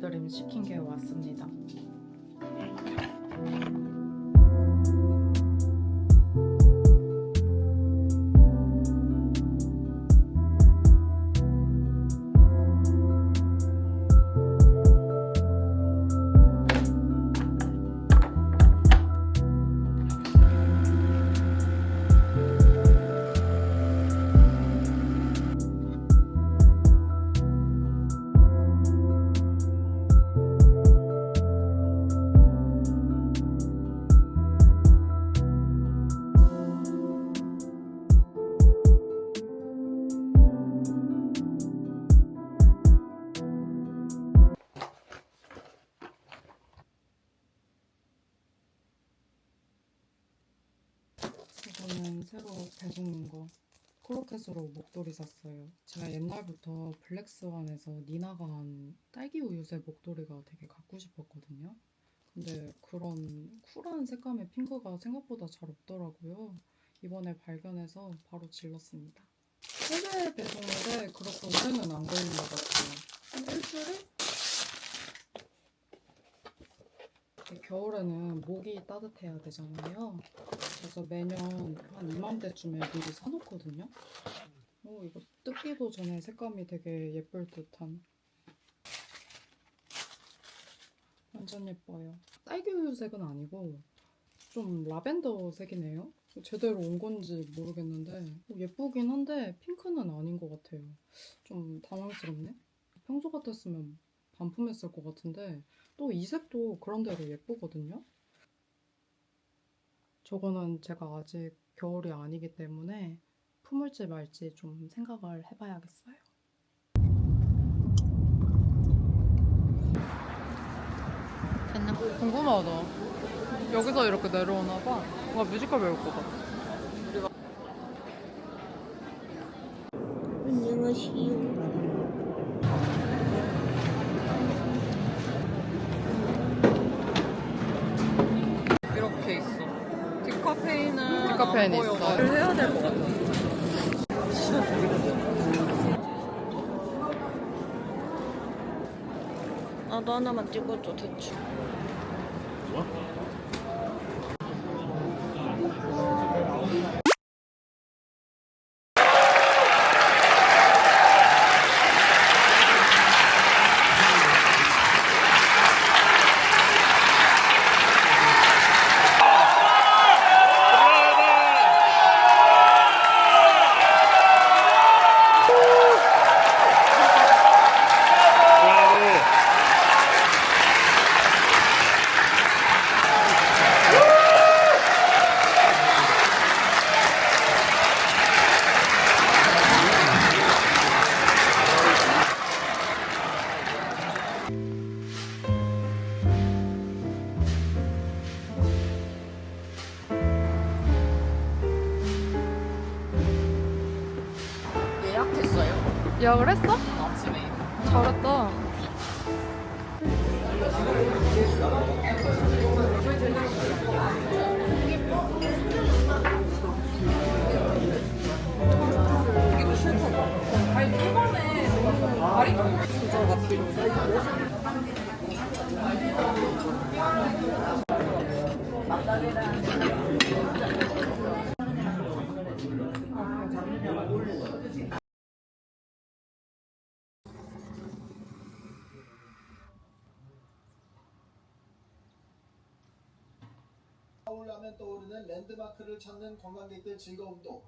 오늘들임 시킨 게 왔습니다. 새로 배송인 거. 크로켓으로 목도리 샀어요. 제가 옛날부터 블랙스완에서 니나가 한 딸기 우유색 목도리가 되게 갖고 싶었거든요. 근데 그런 쿨한 색감의 핑크가 생각보다 잘 없더라고요. 이번에 발견해서 바로 질렀습니다. 해외 배송인데 그렇게 오래는 안 걸린 것 같아요. 한 일주일? 겨울에는 목이 따뜻해야 되잖아요. 그래서 매년 한 이맘때쯤에 미리 사놓거든요. 오, 이거 뜯기도 전에 색감이 되게 예쁠 듯한. 완전 예뻐요. 딸기 우유색은 아니고 좀 라벤더 색이네요. 제대로 온 건지 모르겠는데 어, 예쁘긴 한데 핑크는 아닌 것 같아요. 좀 당황스럽네. 평소 같았으면 반품했을 것 같은데 또 이 색도 그런대로 예쁘거든요. 저거는 제가 아직 겨울이 아니기 때문에 품을지 말지 좀 생각을 해봐야겠어요. 됐나? 궁금하다. 여기서 이렇게 내려오나 봐. 와 뮤지컬 배울 것 같아. 안녕하세요. 보여. 있어. 해야 될 것 같아. 나도 하나만 찍어줘 대충. 예약 했어요. 예약을 했어? 아침에. 잘했다. 서울 하면 떠오르는 랜드마크를 찾는 관광객들 즐거움도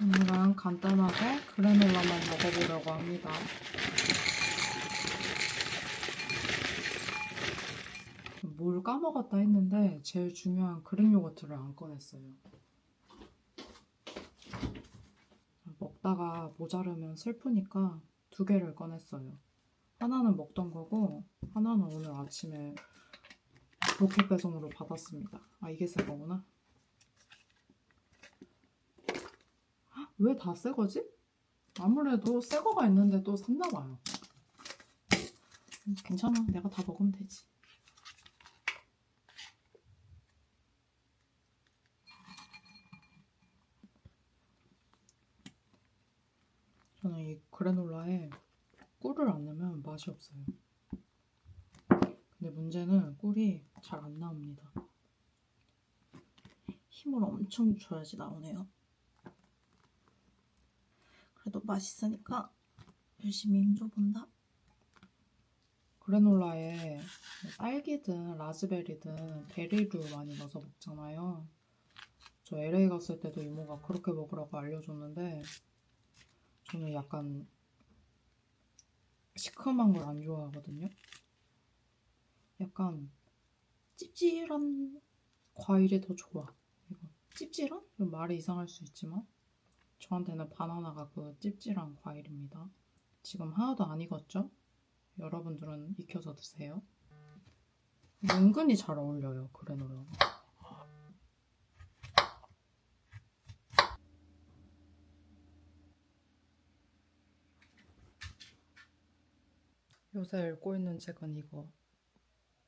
오늘은 간단하게 그래놀라만 먹어보려고 합니다. 뭘 까먹었다 했는데 제일 중요한 그릭 요거트를 안 꺼냈어요. 먹다가 모자르면 슬프니까 두 개를 꺼냈어요. 하나는 먹던 거고 하나는 오늘 아침에 로켓 배송으로 받았습니다. 아 이게 새 거구나. 왜 다 새 거지? 아무래도 새 거가 있는데 또 샀나 봐요. 음, 괜찮아. 내가 다 먹으면 되지. 꿀을 안 넣으면 맛이 없어요. 근데 문제는 꿀이 잘 안 나옵니다. 힘을 엄청 줘야지 나오네요. 그래도 맛있으니까 열심히 힘줘본다. 그래놀라에 딸기든 라즈베리든 베리류 많이 넣어서 먹잖아요. 저 LA 갔을 때도 이모가 그렇게 먹으라고 알려줬는데 저는 약간 시큼한 걸 안 좋아하거든요. 약간 찝찝한 과일이 더 좋아. 이거 찝찝한? 좀 말이 이상할 수 있지만 저한테는 바나나가 그 찝찝한 과일입니다. 지금 하나도 안 익었죠? 여러분들은 익혀서 드세요. 은근히 잘 어울려요, 그래놀라. 요새 읽고 있는 책은 이거.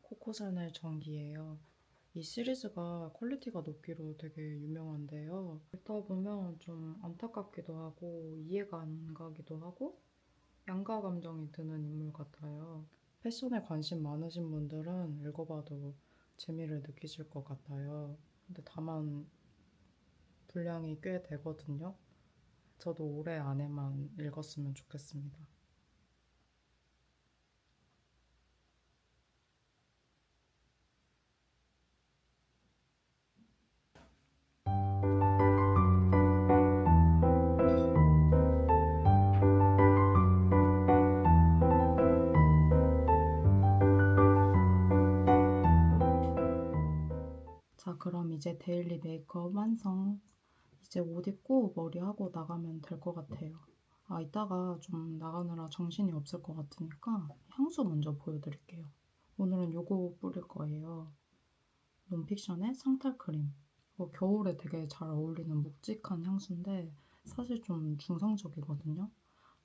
코코샤넬 전기예요. 이 시리즈가 퀄리티가 높기로 되게 유명한데요. 읽다 보면 좀 안타깝기도 하고 이해가 안 가기도 하고 양가 감정이 드는 인물 같아요. 패션에 관심 많으신 분들은 읽어봐도 재미를 느끼실 것 같아요. 근데 다만 분량이 꽤 되거든요. 저도 올해 안에만 읽었으면 좋겠습니다. 그럼 이제 데일리 메이크업 완성. 이제 옷 입고 머리하고 나가면 될 것 같아요. 아, 이따가 좀 나가느라 정신이 없을 것 같으니까 향수 먼저 보여드릴게요. 오늘은 요거 뿌릴 거예요. 논픽션의 상탈 크림. 이거 겨울에 되게 잘 어울리는 묵직한 향수인데 사실 좀 중성적이거든요.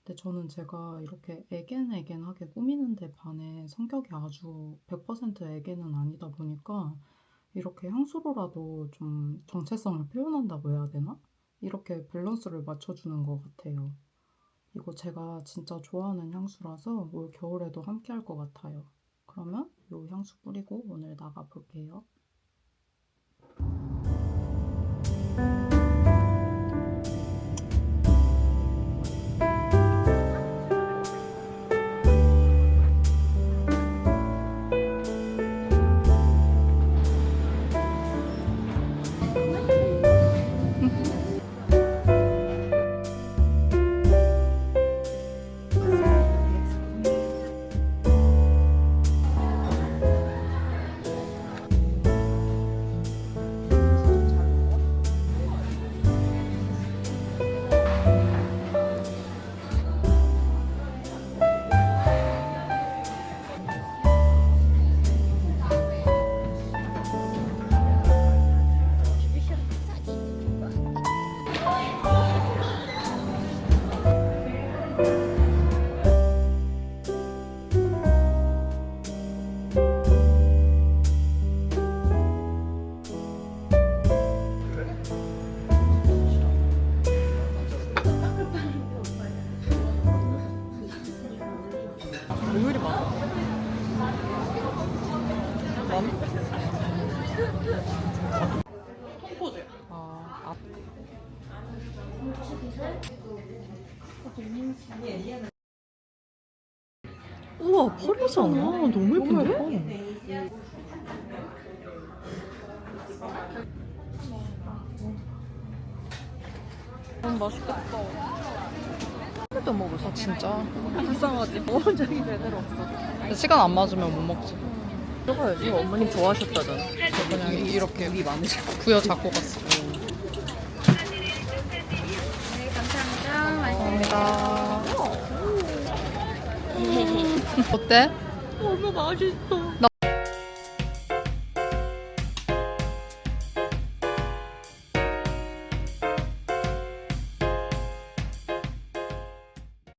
근데 저는 제가 이렇게 애겐애겐하게 꾸미는데 반해 성격이 아주 100% 애겐은 아니다 보니까 이렇게 향수로라도 좀 정체성을 표현한다고 해야 되나? 이렇게 밸런스를 맞춰주는 것 같아요. 이거 제가 진짜 좋아하는 향수라서 올 겨울에도 함께 할 것 같아요. 그러면 이 향수 뿌리고 오늘 나가 볼게요. 오늘이 많아. 컴포즈. 아, 앞. 우와, 펄이잖아. 너무 예쁜데? 너무 맛있겠다. 한번도 먹었어, 아, 진짜. 불쌍하지. 먹은 적이 제대로 없어. 시간 안 맞으면 못 먹지. 먹어야지. 어머님 좋아하셨다잖아. 그냥 이렇게 위 많으시고 부여 잡고 갔어. 감사합니다. 어때? 너무 맛있어. 나